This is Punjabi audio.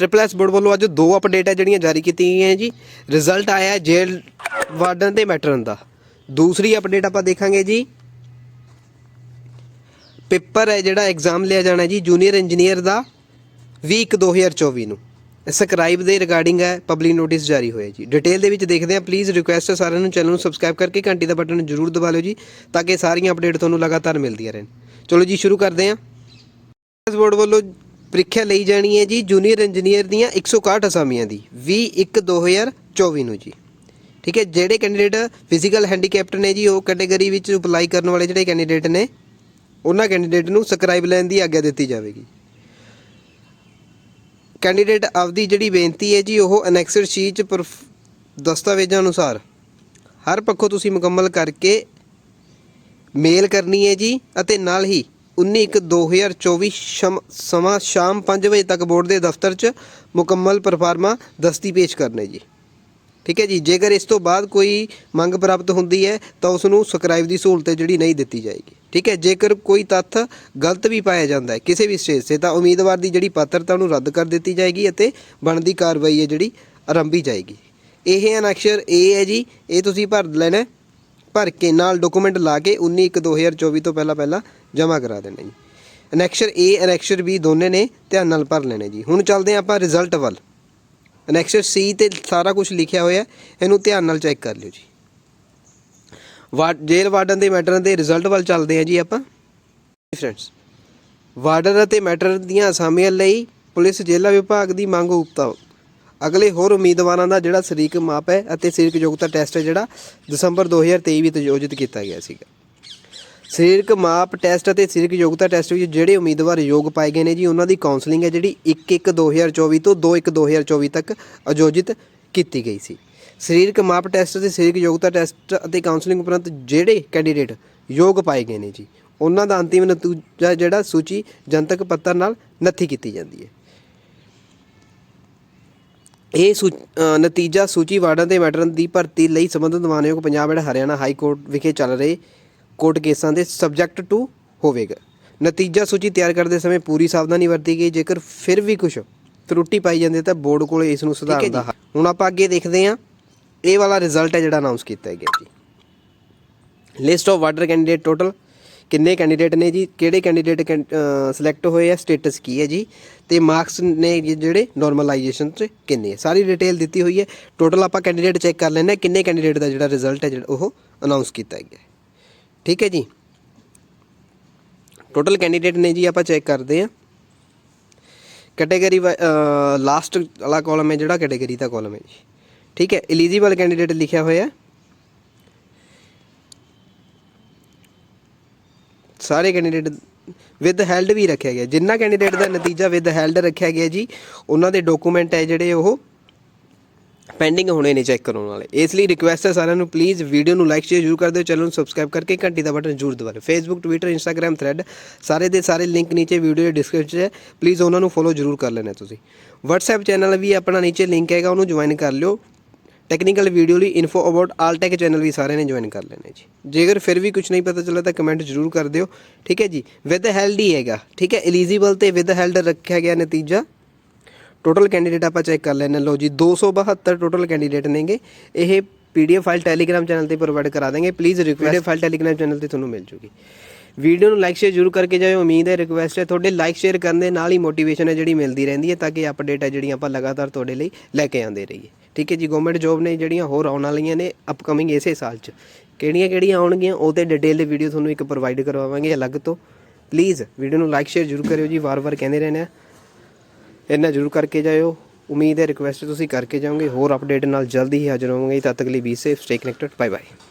ਟ੍ਰਿਪਲ ਐਸ ਬੋਰਡ ਵੱਲੋਂ ਅੱਜ ਦੋ ਅਪਡੇਟ ਹੈ ਜਿਹੜੀਆਂ ਜਾਰੀ ਕੀਤੀਆਂ ਗਈਆਂ ਜੀ। ਰਿਜ਼ਲਟ ਆਇਆ ਹੈ ਜੇਲ ਵਾਰਡਨ ਤੇ ਮੈਟਰਨ ਦਾ। ਦੂਸਰੀ ਅਪਡੇਟ ਆਪਾਂ ਦੇਖਾਂਗੇ ਜੀ। ਪੇਪਰ ਹੈ ਜਿਹੜਾ ਐਗਜ਼ਾਮ ਲਿਆ ਜਾਣਾ ਜੀ ਜੂਨੀਅਰ ਇੰਜੀਨੀਅਰ ਦਾ 20 2024 ਨੂੰ। ਸਕਰਾਈਬ ਦੇ ਰਿਗਾਰਡਿੰਗ ਹੈ ਪਬਲਿਕ ਨੋਟਿਸ ਜਾਰੀ ਹੋਇਆ ਜੀ। ਡਿਟੇਲ ਦੇ ਵਿੱਚ ਦੇਖਦੇ ਹਾਂ ਪਲੀਜ਼ ਰਿਕੁਐਸਟ ਹੈ ਸਾਰਿਆਂ ਨੂੰ, ਚੈਨਲ ਨੂੰ ਸਬਸਕ੍ਰਾਈਬ ਕਰਕੇ ਘੰਟੀ ਦਾ ਬਟਨ ਜ਼ਰੂਰ ਦਬਾ ਲਿਓ ਜੀ, ਤਾਂ ਕਿ ਸਾਰੀਆਂ ਅਪਡੇਟ ਤੁਹਾਨੂੰ ਲਗਾਤਾਰ ਮਿਲਦੀਆਂ ਰਹਿਣ। ਚਲੋ ਜੀ, ਸ਼ੁਰੂ ਕਰਦੇ ਹਾਂ। ਇਸ ਬੋਰਡ ਵੱਲੋਂ ਪ੍ਰੀਖਿਆ ਲਈ ਜਾਣੀ ਹੈ ਜੀ ਜੂਨੀਅਰ ਇੰਜੀਨੀਅਰ ਦੀਆਂ 161 ਅਸਾਮੀਆਂ ਦੀ 20 1 2024 ਨੂੰ ਜੀ। ਠੀਕ ਹੈ, ਜਿਹੜੇ ਕੈਂਡੀਡੇਟ ਫਿਜ਼ੀਕਲ ਹੈਂਡੀਕੈਪਟ ਨੇ ਜੀ, ਉਹ ਕੈਟਾਗਰੀ ਵਿੱਚ ਅਪਲਾਈ ਕਰਨ ਵਾਲੇ ਜਿਹੜੇ ਕੈਂਡੀਡੇਟ ਨੇ, ਉਹਨਾਂ ਕੈਂਡੀਡੇਟ ਨੂੰ ਸਕ੍ਰਾਈਬ ਲੈਣ ਦੀ ਆਗਿਆ ਦਿੱਤੀ ਜਾਵੇਗੀ। ਕੈਂਡੀਡੇਟ ਆਪਦੀ ਜਿਹੜੀ ਬੇਨਤੀ ਹੈ ਜੀ, ਉਹ ਅਨੈਕਸਡ ਸ਼ੀਟ 'ਚ ਦਸਤਾਵੇਜ਼ਾਂ ਅਨੁਸਾਰ ਹਰ ਪੱਖੋਂ ਤੁਸੀਂ ਮੁਕੰਮਲ ਕਰਕੇ ਮੇਲ ਕਰਨੀ ਹੈ ਜੀ, ਅਤੇ ਨਾਲ ਹੀ 19/1/2024 ਸ਼ਮ- ਸਮਾਂ ਸ਼ਾਮ 5 ਵਜੇ ਤੱਕ ਬੋਰਡ ਦੇ ਦਫ਼ਤਰ 'ਚ ਮੁਕੰਮਲ ਪਰਫਾਰਮਾ ਦਸਤੀ ਪੇਸ਼ ਕਰਨੇ ਜੀ। ਠੀਕ ਹੈ ਜੀ, ਜੇਕਰ ਇਸ ਤੋਂ ਬਾਅਦ ਕੋਈ ਮੰਗ ਪ੍ਰਾਪਤ ਹੁੰਦੀ ਹੈ, ਤਾਂ ਉਸ ਨੂੰ ਸਬਸਕ੍ਰਾਈਬ ਦੀ ਸਹੂਲਤ ਜਿਹੜੀ ਨਹੀਂ ਦਿੱਤੀ ਜਾਏਗੀ। ਠੀਕ ਹੈ, ਜੇਕਰ ਕੋਈ ਤੱਥ ਗਲਤ ਵੀ ਪਾਇਆ ਜਾਂਦਾ ਹੈ ਕਿਸੇ ਵੀ ਸਟੇਜ 'ਤੇ, ਤਾਂ ਉਮੀਦਵਾਰ ਦੀ ਜਿਹੜੀ ਪਾਤਰਤਾ ਨੂੰ ਰੱਦ ਕਰ ਦਿੱਤੀ ਜਾਏਗੀ ਅਤੇ ਬਣਦੀ ਕਾਰਵਾਈ ਹੈ ਜਿਹੜੀ ਆਰੰਭੀ ਜਾਏਗੀ। ਇਹ ਅਨਕਸ਼ਰ ਏ ਹੈ ਜੀ, ਇਹ ਤੁਸੀਂ ਭਰ ਲੈਣਾ ਭਰ ਕੇ ਨਾਲ ਡਾਕੂਮੈਂਟ ਲਾ ਕੇ 19/1/2024 ਤੋਂ ਪਹਿਲਾਂ ਪਹਿਲਾਂ ਜਮ੍ਹਾਂ ਕਰਾ ਦੇਣਾ ਜੀ। ਅਨੈਕਸ਼ਰ ਏ ਅਨੈਕਸ਼ਰ ਬੀ ਦੋਨੇ ਨੇ ਧਿਆਨ ਨਾਲ ਭਰ ਲੈਣੇ ਜੀ। ਹੁਣ ਚੱਲਦੇ ਹਾਂ ਆਪਾਂ ਰਿਜ਼ਲਟ ਵੱਲ। ਅਨੈਕਸ਼ਰ ਸੀ ਤੇ ਸਾਰਾ ਕੁਝ ਲਿਖਿਆ ਹੋਇਆ ਇਹਨੂੰ ਧਿਆਨ ਨਾਲ ਚੈੱਕ ਕਰ ਲਿਓ ਜੀ। ਵਾ ਜੇਲ ਵਾਰਡਨ ਦੇ ਮੈਟਰਾਂ ਦੇ ਰਿਜ਼ਲਟ ਵੱਲ ਚੱਲਦੇ ਹਾਂ ਜੀ ਆਪਾਂ। ਫਰੈਂਡਸ ਵਾਰਡਨ ਅਤੇ ਮੈਟਰ ਦੀਆਂ ਅਸਾਮੀਆਂ ਲਈ ਪੁਲਿਸ, ਜੇਲ੍ਹਾਂ ਵਿਭਾਗ ਦੀ ਮੰਗ ਉਪਤਾ ਅਗਲੇ ਹੋਰ ਉਮੀਦਵਾਰਾਂ ਦਾ ਜਿਹੜਾ ਸਰੀਰਕ ਮਾਪ ਹੈ ਅਤੇ ਸਰੀਰਕ ਯੋਗਤਾ ਟੈਸਟ ਹੈ ਜਿਹੜਾ ਦਸੰਬਰ 2023 ਵਿੱਚ ਆਯੋਜਿਤ ਕੀਤਾ ਗਿਆ ਸੀਗਾ। ਸਰੀਰਕ ਮਾਪ ਟੈਸਟ ਅਤੇ ਸਰੀਰਕ ਯੋਗਤਾ ਟੈਸਟ ਵਿੱਚ ਜਿਹੜੇ ਉਮੀਦਵਾਰ ਯੋਗ ਪਾਏ ਗਏ ਨੇ ਜੀ, ਉਹਨਾਂ ਦੀ ਕਾਉਂਸਲਿੰਗ ਹੈ ਜਿਹੜੀ 1/1/2024 ਤੋਂ 2/1/2024 ਤੱਕ ਆਯੋਜਿਤ ਕੀਤੀ ਗਈ ਸੀ। ਸਰੀਰਕ ਮਾਪ ਟੈਸਟ ਅਤੇ ਸਰੀਰਕ ਯੋਗਤਾ ਟੈਸਟ ਅਤੇ ਕਾਉਂਸਲਿੰਗ ਉਪਰੰਤ ਜਿਹੜੇ ਕੈਂਡੀਡੇਟ ਯੋਗ ਪਾਏ ਗਏ ਨੇ ਜੀ, ਉਹਨਾਂ ਦਾ ਅੰਤਿਮ ਨਤੀਜਾ ਜਿਹੜਾ ਸੂਚੀ ਜਨਤਕ ਪੱਤਰ ਨਾਲ ਨੱਥੀ ਕੀਤੀ ਜਾਂਦੀ ਹੈ। ਇਹ ਸੂ- ਨਤੀਜਾ ਸੂਚੀ ਵਾਰਡਨ ਦੇ ਮੈਟਰਨ ਦੀ ਭਰਤੀ ਲਈ ਸੰਬੰਧਿਤ ਮਾਨਯੋਗ ਪੰਜਾਬ ਅਤੇ ਹਰਿਆਣਾ ਹਾਈ ਕੋਰਟ ਵਿਖੇ ਚੱਲ ਰਹੇ ਕੋਰਟ ਕੇਸਾਂ ਦੇ ਸਬਜੈਕਟ ਟੂ ਹੋਵੇਗਾ। ਨਤੀਜਾ ਸੂਚੀ ਤਿਆਰ ਕਰਦੇ ਸਮੇਂ ਪੂਰੀ ਸਾਵਧਾਨੀ ਵਰਤੀ ਗਈ। ਜੇਕਰ ਫਿਰ ਵੀ ਕੁਝ ਤਰੁੱਟੀ ਪਾਈ ਜਾਂਦੀ ਹੈ ਤਾਂ ਬੋਰਡ ਕੋਲ ਇਸ ਨੂੰ ਸੁਧਾਰਨ ਦਾ ਹੁਣ ਆਪਾਂ ਅੱਗੇ ਦੇਖਦੇ ਹਾਂ। ਇਹ ਵਾਲਾ ਰਿਜ਼ਲਟ ਹੈ ਜਿਹੜਾ ਅਨਾਉਂਸ ਕੀਤਾ ਗਿਆ ਜੀ। List of voter candidate total ਕਿੰਨੇ ਕੈਂਡੀਡੇਟ ਨੇ ਜੀ? ਕਿਹੜੇ ਕੈਂਡੀਡੇਟ ਸਿਲੈਕਟ ਹੋਏ ਆ? ਸਟੇਟਸ ਕੀ ਹੈ ਜੀ? ਤੇ ਮਾਰਕਸ ਨੇ ਜਿਹੜੇ ਨਾਰਮਲਾਈਜੇਸ਼ਨ 'ਚ ਕਿੰਨੇ ਹੈ ਸਾਰੀ ਡਿਟੇਲ ਦਿੱਤੀ ਹੋਈ ਹੈ। ਟੋਟਲ ਆਪਾਂ ਕੈਂਡੀਡੇਟ ਚੈੱਕ ਕਰ ਲੈਂਦੇ ਹਾਂ ਕਿੰਨੇ ਕੈਂਡੀਡੇਟ ਦਾ ਜਿਹੜਾ ਰਿਜ਼ਲਟ ਹੈ ਜਿਹੜਾ ਉਹ ਅਨਾਉਂਸ ਕੀਤਾ ਗਿਆ ਠੀਕ ਹੈ ਜੀ? ਟੋਟਲ ਕੈਂਡੀਡੇਟ ਨੇ ਜੀ ਆਪਾਂ ਚੈੱਕ ਕਰਦੇ ਹਾਂ। ਕੈਟਾਗਰੀ ਲਾਸਟ ਵਾਲਾ ਕਾਲਮ ਹੈ ਜਿਹੜਾ ਕੈਟਾਗਰੀ ਦਾ ਕਾਲਮ ਹੈ ਜੀ। ਠੀਕ ਹੈ? ਐਲੀਜੀਬਲ ਕੈਂਡੀਡੇਟ ਲਿਖਿਆ ਹੋਇਆ ਹੈ। ਸਾਰੇ ਕੈਂਡੀਡੇਟ ਵਿਦ ਹੈਲਡ ਵੀ ਰੱਖਿਆ ਗਿਆ। ਜਿੰਨਾ ਕੈਂਡੀਡੇਟ ਦਾ ਨਤੀਜਾ ਵਿਦ ਹੈਲਡ ਰੱਖਿਆ ਗਿਆ ਜੀ, ਉਹਨਾਂ ਦੇ ਡਾਕੂਮੈਂਟ ਹੈ ਜਿਹੜੇ ਉਹ ਪੈਂਡਿੰਗ ਹੋਣੇ ਨੇ ਚੈੱਕ ਕਰਾਉਣ ਵਾਲੇ। ਇਸ ਲਈ ਰਿਕੁਐਸਟ ਹੈ ਸਾਰਿਆਂ ਨੂੰ ਪਲੀਜ਼ ਵੀਡੀਓ ਨੂੰ ਲਾਈਕ ਸ਼ੇਅਰ ਜ਼ਰੂਰ ਕਰ ਦਿਓ, ਚੈਨਲ ਨੂੰ ਸਬਸਕ੍ਰਾਈਬ ਕਰਕੇ ਘੰਟੀ ਦਾ ਬਟਨ ਜ਼ਰੂਰ ਦਬਾ ਲਿਓ ਫੇਸਬੁੱਕ ਟਵਿੱਟਰ ਇੰਸਟਾਗ੍ਰam ਥ੍ਰੈਡ ਸਾਰੇ ਦੇ ਸਾਰੇ ਲਿੰਕ ਨੀਚੇ ਵੀਡੀਓ ਦੇ ਡਿਸਕ੍ਰਿਪਸ਼ਨ 'ਚ ਹੈ। ਪਲੀਜ਼ ਉਹਨਾਂ ਨੂੰ ਫੋਲੋ ਜ਼ਰੂਰ ਕਰ ਲੈਣਾ ਤੁਸੀਂ। WhatsApp ਚੈਨਲ ਵੀ ਆਪਣਾ ਨੀਚੇ ਲਿੰਕ ਹੈਗਾ, ਉਹਨੂੰ ਜੁਆਇਨ ਕਰ ਲਿਓ। ਟੈਕਨੀਕਲ ਵੀਡੀਓ ਲਈ info about all tech channel ਵੀ ਸਾਰਿਆਂ ਨੇ ਜੁਆਇਨ ਕਰ ਲੈਣੇ ਜੀ। ਜੇਕਰ ਫਿਰ ਵੀ ਕੁਝ ਨਹੀਂ ਪਤਾ ਚੱਲਿਆ ਤਾਂ ਕਮੈਂਟ ਜ਼ਰੂਰ ਕਰ ਦਿਓ। ਠੀਕ ਹੈ ਜੀ? ਵਿਦ ਹੈਲਡ ਹੀ ਹੈਗਾ। ਠੀਕ ਹੈ? ਐਲੀਜੀਬਲ ਤੇ ਵਿਦ ਹੈਲਡ ਰੱਖਿਆ ਗਿਆ ਨਤੀਜਾ। ਟੋਟਲ ਕੈਂਡੀਡੇਟ ਆਪਾਂ ਚੈੱਕ ਕਰ ਲੈਣੇ ਲਓ ਜੀ 272 ਟੋਟਲ ਕੈਂਡੀਡੇਟ ਨੇਗੇ। ਇਹ ਪੀਡੀਐਫ ਫਾਈਲ ਟੈਲੀਗ੍ਰਾਮ ਚੈਨਲ ਤੇ ਪ੍ਰੋਵਾਈਡ ਕਰਾ ਦਾਂਗੇ please request file Telegram channel ਤੇ ਤੁਹਾਨੂੰ ਮਿਲ ਜੂਗੀ। ਵੀਡੀਓ ਨੂੰ ਲਾਈਕ ਸ਼ੇਅਰ ਜ਼ਰੂਰ ਕਰਕੇ ਜਾਇਓ। ਉਮੀਦ ਹੈ ਰਿਕੁਐਸਟ ਹੈ। ਤੁਹਾਡੇ ਲਾਈਕ ਸ਼ੇਅਰ ਕਰਨ ਦੇ ਨਾਲ ਹੀ ਮੋਟੀਵੇਸ਼ਨ ਹੈ ਜਿਹੜੀ ਮਿਲਦੀ ਰਹਿੰਦੀ ਹੈ ਤਾਂ ਕਿ ਅਪਡੇਟ ਹੈ ਜਿਹੜੀਆਂ ਆਪਾਂ ਲਗਾਤਾਰ ਤੁਹਾਡੇ ਲਈ ਲੈ ਕੇ ਆਉਂਦੇ ਰਹੀਏ। ਠੀਕ ਹੈ ਜੀ ਗਵਰਨਮੈਂਟ ਜੋਬ ਨੇ ਜਿਹੜੀਆਂ ਹੋਰ ਆਉਣ ਵਾਲੀਆਂ ਨੇ ਅਪਕਮਿੰਗ ਇਸੇ ਸਾਲ 'ਚ। ਕਿਹੜੀਆਂ ਕਿਹੜੀਆਂ ਆਉਣਗੀਆਂ, ਉਹ ਤੇ ਡਿਟੇਲ ਵੀਡੀਓ ਤੁਹਾਨੂੰ ਇੱਕ ਪ੍ਰੋਵਾਈਡ ਕਰਵਾਵਾਂਗੇ ਅਲੱਗ ਤੋਂ। ਪਲੀਜ਼ ਵੀਡੀਓ ਨੂੰ ਲਾਈਕ ਸ਼ੇਅਰ ਜ਼ਰੂਰ ਕਰਿਓ ਜੀ, ਵਾਰ-ਵਾਰ ਕਹਿੰਦੇ ਰਹਿੰਦੇ ਆ ਇੰਨਾ ਜ਼ਰੂਰ ਕਰਕੇ ਜਾਇਓ। ਉਮੀਦ ਹੈ ਰਿਕੁਐਸਟ ਤੁਸੀਂ ਕਰਕੇ ਜਾਓਗੇ। ਹੋਰ ਅਪਡੇਟ ਨਾਲ ਜਲਦੀ ਹੀ ਹਾਜ਼ਰ ਹੋਵਾਂਗੇ। ਤਦ ਤੱਕ ਲਈ be safe stay connected bye bye